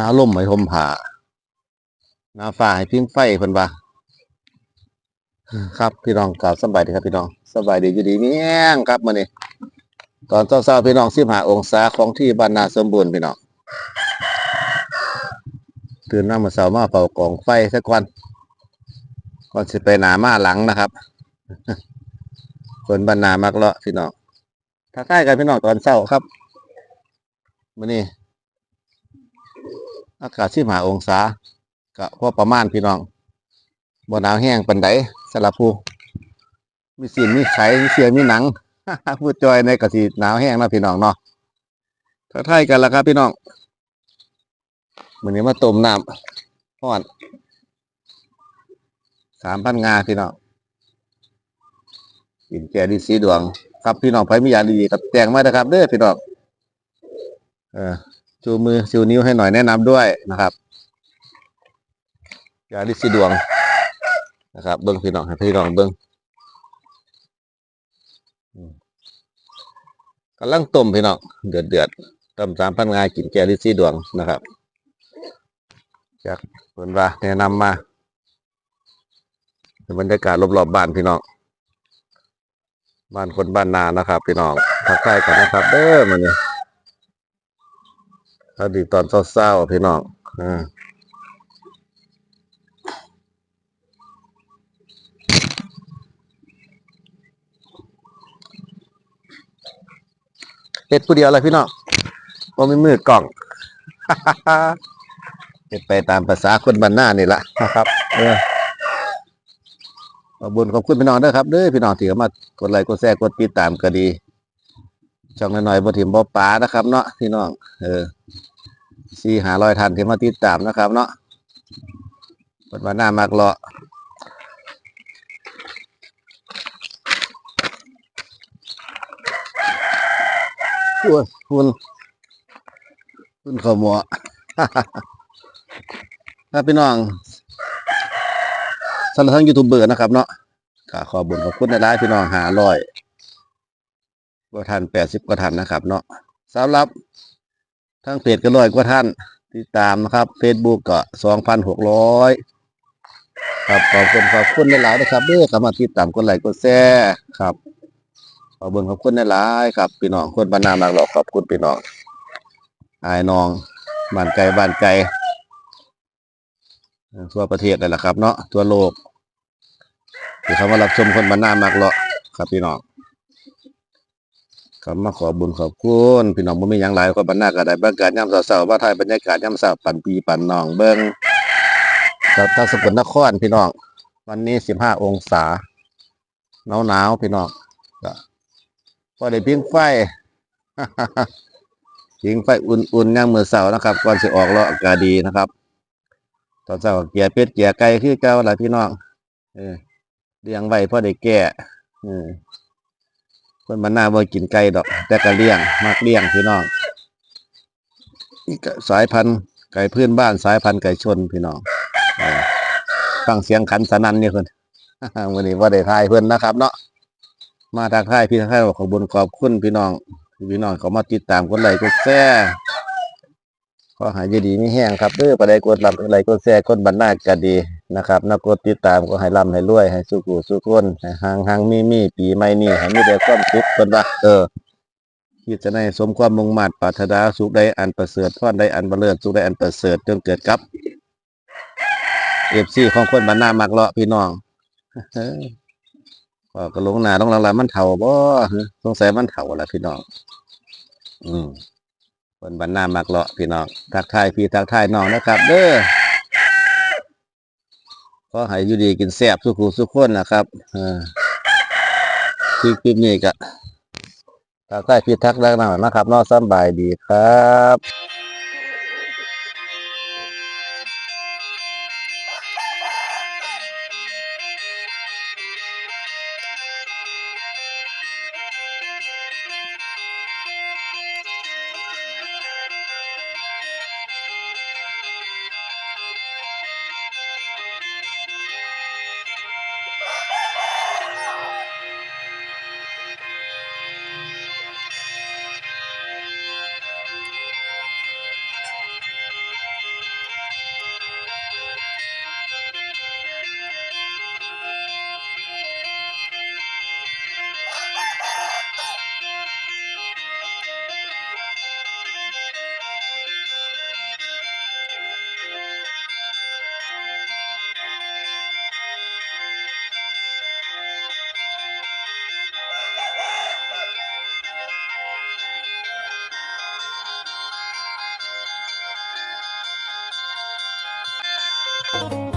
นาล่มให้ห่มผ้าหนาฟ้าให้พิงไฟเพิ่นว่าครับพี่น้องกล่าวสบายดีครับพี่น้องสบายดีอยู่ดีมีแห้งครับมื้อนี้ตอนเช้าๆพี่น้อง15องศาของที่บ้านนาสมบูรณ์พี่น้องตื่นมาเมื่อเช้ามาเป่ากองไฟสักวันก่อนสิไปหนามาหลังนะครับคนบ้านนามักเลาะพี่น้องทักทายกันพี่น้องตอนเช้าครับมื้อนี้ อากาศสิบห้าองศาก็พอประมาณพี่น้องบ่หนาวแห้งปันไดสลับผู้มีสีมีไขมีเสียมีหนังพูดจอยในกะสีหนาวแห้งนะพี่น้องเนาะทักทายกันแล้วครับพี่น้องมื้อนี้มาต้มน้ำร้อนสามพันงาพี่น้องกินแก่ดีสีดวง ครับพี่น้องไผมียาดีๆกับแจงมาเด้อครับเด้อพี่น้องเออ ชูมือชูนิ้วให้หน่อยแนะนำด้วยนะครับยาลิซีดวงนะครับ เบิ้งพี่น้องให้พี่น้องเบิ้งกำลังต้มพี่น้องเดือดเดือดต้มสามพันงากินแกลิซีดวงนะครับจากคนว่าแนะนำมาบรรยากาศรอบๆบ้านพี่น้องบ้านคนบ้านนานะครับ พี่น้องทักทายกันนะครับเด้อมันนี่ ถ้าดีตอนเศร้าๆพี่น้องอ่าเฮ็ดผู้เดียวเลยพี่น้องบ่ามีมือกล่องเฮ็ดไปตามภาษาคนบ้านหน้านี่ละนะครับ เออขอบคุญขอบคุณพี่น้องด้อครับเด้อพี่น้องที่มากดไลค์กดแชร์กดติดตามก็ดี ช่องน้อยๆบ่ถิ่มบ่ป๋านะครับ เนาะพี่น้อง เออ สี่หารอยทันที่มาติดตามนะครับ เนาะเปิดมาหน้ามากเลาะโอ้ยคุณคุณขโมยครับพี่น้องสำหรับทั้งยูทูบเบอร์นะครับเนาะก็ขอบุญขอบคุณในร้ายๆพี่น้องหารอยกว่าทันแปดสิบกว่าทันนะครับ เนาะสำหรับ ทั้งเพจก็ร้อยกว่าท่านติดตามนะครับ Facebook ก็สองพันหกร้อยครับขอบคุณขอบคุณหลายๆนะครับเด้อสามารถติดตามกดไลค์กดแชร์ครับขอบคุณขอบคุณหลายๆครับพี่น้องคนบ้านนามากหรอกขอบคุณพี่น้องอายน้องบ้านไกลบ้านไกลทั่วประเทศเลยแหละครับ เนาะทั่วโลกที่เขามารับชมคนบ้านนามากหรอกครับพี่น้อง ก็มาขอบุญขอบคุณพี่น้องบ่มีหยังหลายก็บรรณาก็ได้บรรยากาศยามเช้าๆว่าถ่ายบรรยากาศยามเช้าปั่นปีปั่นน้องเบิ่งกับทางสกลนครพี่น้องวันนี้15องศาหนาวๆพี่น้องก็พอได้พิงไฟ พิงไฟอุ่นๆย่ามมื้อเช้านะครับก่อนสิออกเลาะอากาศดีนะครับ ตอนเช้าเกียร์เป็ดเกียร์ไก่คือเก่าล่ะพี่น้องเออเลี้ยงไว้พอได้แก่เออ คนบ้านนาบ่กินไก่ดอก แต่ก็เลี้ยงมักเลี้ยงพี่น้องนี่ก็สายพันธุ์ไก่พื้นบ้านสายพันธุ์ไก่ชนพี่น้องเออฟังเสียงขันสนั่นนี่เพิ่น วันนี้ว่าได้ทายเพิ่นนะครับ เนาะมาทักทายพี่ทักทายขอบุญขอบคุณพี่น้องพี่น้องเขามาติดตามกดไลค์กดแชร์ขอหายดีมีแห้งครับเด้อไปได้กดรับกดไลค์กดแชร์คนบ้านนาก็ดี นะครับนักกดติดตามก็ให้ร่ำให้รวย ให้สุขุสุขคนให้ห่างห่างมีมีปีใหม่นี้ให้มีแต่ความสุขเพิ่นว่าเออคิดจะได้สมความมุ่งมั่นปรารถนาสุขได้อันประเสริฐพรได้อันเบริญสุขได้อันประเสริฐจนเกิดกับเอฟซีของคนบ้านนามักเลาะพี่น้องก็กระลงหนาต้องหลังๆมันเถ่าบ่ฮะสงสัยมันเถ่าละพี่น้อง อืมคนบ้านนามักเลาะพี่น้องทักทายพี่ทักทายน้องนะครับ เด้อ ก็ให้อยู่ดีกินแซ่บสุขุสุขคนนะครับเออคลิปคลิปนี้ก็ทักทายพี่ทักษ์ดังหน่อยนะครับนอกสบายดีครับ เ